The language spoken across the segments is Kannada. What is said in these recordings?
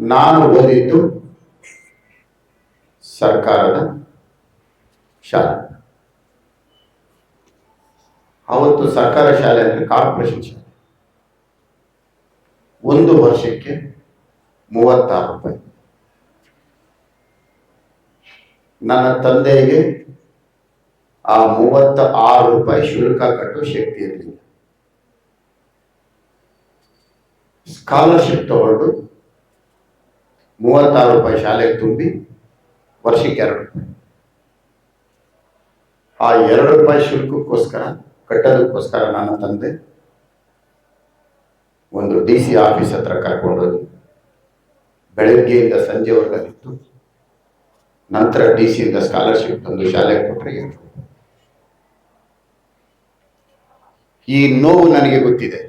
ನಾನು ಓದಿದ್ದು ಸರ್ಕಾರದ ಶಾಲೆ. ಅವತ್ತು ಸರ್ಕಾರ ಶಾಲೆ ಅಂದರೆ ಕಾರ್ಪೊರೇಷನ್ ಶಾಲೆ. ಒಂದು ವರ್ಷಕ್ಕೆ ಮೂವತ್ತಾರು ರೂಪಾಯಿ. ನನ್ನ ತಂದೆಗೆ ಆ ಮೂವತ್ತ ಆರು ರೂಪಾಯಿ ಶುಲ್ಕ ಕಟ್ಟುವ ಶಕ್ತಿ ಇರಲಿಲ್ಲ. ಸ್ಕಾಲರ್ಶಿಪ್ ತಗೊಂಡು ಮೂವತ್ತಾರು ರೂಪಾಯಿ ಶಾಲೆಗೆ ತುಂಬಿ ವರ್ಷಕ್ಕೆ ಎರಡು ರೂಪಾಯಿ. ಆ ಎರಡು ರೂಪಾಯಿ ಶುಲ್ಕಕ್ಕೋಸ್ಕರ, ಕಟ್ಟೋದಕ್ಕೋಸ್ಕರ ನನ್ನ ತಂದೆ ಒಂದು ಡಿ ಸಿ ಆಫೀಸ್ ಹತ್ರ ಕರ್ಕೊಂಡೋಗಿ ಬೆಳಗ್ಗೆಯಿಂದ ಸಂಜೆವರೆಗಾಗಿತ್ತು ನಂತರ ಡಿ ಸಿಯಿಂದ ಸ್ಕಾಲರ್ಶಿಪ್ ತಂದು ಶಾಲೆಗೆ ಕೊಟ್ಟರೆ ಈ ನೋವು ನನಗೆ ಗೊತ್ತಿದೆ.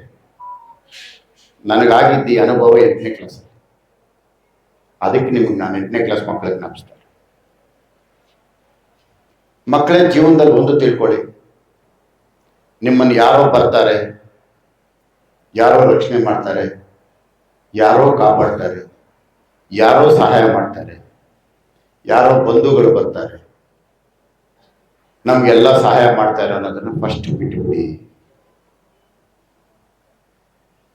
ನನಗಾಗಿದ್ದ ಅನುಭವ ಎಂಟನೇ ಕ್ಲಾಸ್ ಅದಕ್ಕೆ ನಿಮ್ಗೆ ನಾನು ಎಂಟನೇ ಕ್ಲಾಸ್ ಮಕ್ಕಳಿಗೆ ಜ್ಞಾಪಿಸ್ತಾರೆ ಮಕ್ಕಳೇ ಜೀವನದಲ್ಲಿ ಒಂದು ತಿಳ್ಕೊಳ್ಳಿ. ನಿಮ್ಮನ್ನು ಯಾರೋ ಬರ್ತಾರೆ, ಯಾರೋ ರಕ್ಷಣೆ ಮಾಡ್ತಾರೆ, ಯಾರೋ ಕಾಪಾಡ್ತಾರೆ, ಯಾರೋ ಸಹಾಯ ಮಾಡ್ತಾರೆ, ಯಾರೋ ಬಂಧುಗಳು ಬರ್ತಾರೆ. ನಮ್ಗೆಲ್ಲ ಸಹಾಯ ಮಾಡ್ತಾರೆ ಅನ್ನೋದನ್ನ ಫಸ್ಟ್ ಬಿಟ್ಟುಬಿಡಿ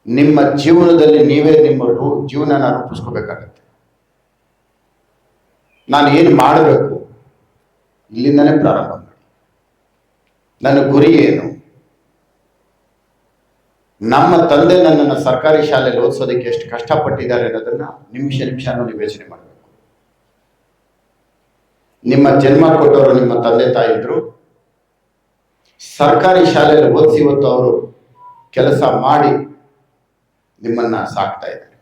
ನಿಮ್ಮ ಜೀವನದಲ್ಲಿ ನೀವೇ ನಿಮ್ಮ ರೂ- ಜೀವನನ ರೂಪಿಸ್ಕೋಬೇಕಾಗತ್ತೆ. ನಾನು ಏನು ಮಾಡಬೇಕು? ಇಲ್ಲಿಂದನೇ ಪ್ರಾರಂಭ ಮಾಡಿ. ನನ್ನ ಗುರಿ ಏನು? ನಮ್ಮ ತಂದೆ ನನ್ನನ್ನು ಸರ್ಕಾರಿ ಶಾಲೆಯಲ್ಲಿ ಓದಿಸೋದಕ್ಕೆ ಎಷ್ಟು ಕಷ್ಟಪಟ್ಟಿದ್ದಾರೆ ಅನ್ನೋದನ್ನ ನಿಮಿಷ ನಿಮಿಷನೂ ನೀವು ಯೋಚನೆ ಮಾಡಬೇಕು. ನಿಮ್ಮ ಜನ್ಮ ಕೊಟ್ಟವರು ನಿಮ್ಮ ತಂದೆ ತಾಯಿದ್ರು. ಸರ್ಕಾರಿ ಶಾಲೆಯಲ್ಲಿ ಓದಿಸಿ ಇವತ್ತು ಅವರು ಕೆಲಸ ಮಾಡಿ ನಿಮ್ಮನ್ನ ಸಾಕ್ತಾ ಇದ್ದಾರೆ.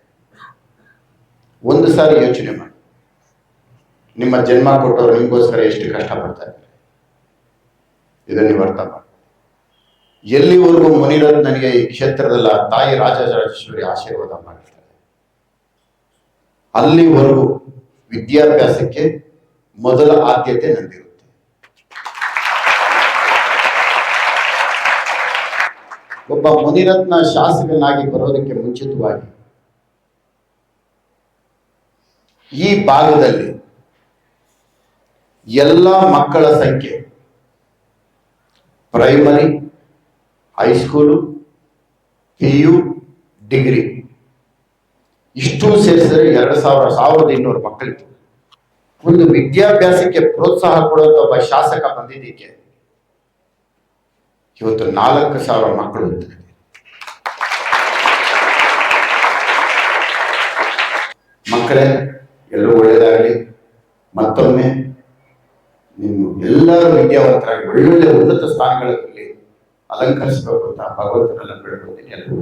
ಒಂದು ಸಾರಿ ಯೋಚನೆ ಮಾಡಿ. ನಿಮ್ಮ ಜನ್ಮ ಕೊಟ್ಟವರು ನಿಮಗೋಸ್ಕರ ಎಷ್ಟು ಕಷ್ಟಪಡ್ತಾ ಇದ್ದಾರೆ ಇದನ್ನು ನೀವು ಅರ್ಥ ಮಾಡಿ. ಎಲ್ಲಿವರೆಗೂ ಮುನಿರತ್ ನನಗೆ ಈ ಕ್ಷೇತ್ರದಲ್ಲ ತಾಯಿ ರಾಜರಾಜೇಶ್ವರಿ ಆಶೀರ್ವಾದ ಮಾಡಿರ್ತಾರೆ. ಅಲ್ಲಿವರೆಗೂ ವಿದ್ಯಾಭ್ಯಾಸಕ್ಕೆ ಮೊದಲ ಆದ್ಯತೆ ನಂದಿರುತ್ತೆ. ಒಬ್ಬ ಮುನಿರತ್ನ ಶಾಸಕನಾಗಿ ಬರೋದಕ್ಕೆ ಮುಂಚಿತವಾಗಿ ಈ ಭಾಗದಲ್ಲಿ ಎಲ್ಲ ಮಕ್ಕಳ ಸಂಖ್ಯೆ. Primary high school P U degree ಇಷ್ಟು ಸೇರಿಸಿದ್ರೆ ಎರಡು ಸಾವಿರ, ಸಾವಿರದ ಇನ್ನೂರು ಮಕ್ಕಳಿತ್ತು. ಒಂದು ವಿದ್ಯಾಭ್ಯಾಸಕ್ಕೆ ಪ್ರೋತ್ಸಾಹ ಕೊಡುವಂತ ಒಬ್ಬ ಶಾಸಕ ಬಂದಿದ್ದಕ್ಕೆ ಇವತ್ತು ನಾಲ್ಕು ಸಾವಿರ ಮಕ್ಕಳು ಮಕ್ಕಳೇ, ಎಲ್ಲರೂ ಒಳ್ಳೆಯದಾಗಲಿ ಮತ್ತೊಮ್ಮೆ ಎಲ್ಲರೂ ವಿದ್ಯಾವಂತರಾಗಿ ಒಳ್ಳೊಳ್ಳೆ ಉನ್ನತ ಸ್ಥಾನಗಳಲ್ಲಿ ಅಲಂಕರಿಸಬೇಕು ಅಂತ ಭಗವಂತನನ್ನು ಬೇಡ್ಕೊತೀನಿ ಎಲ್ಲರೂ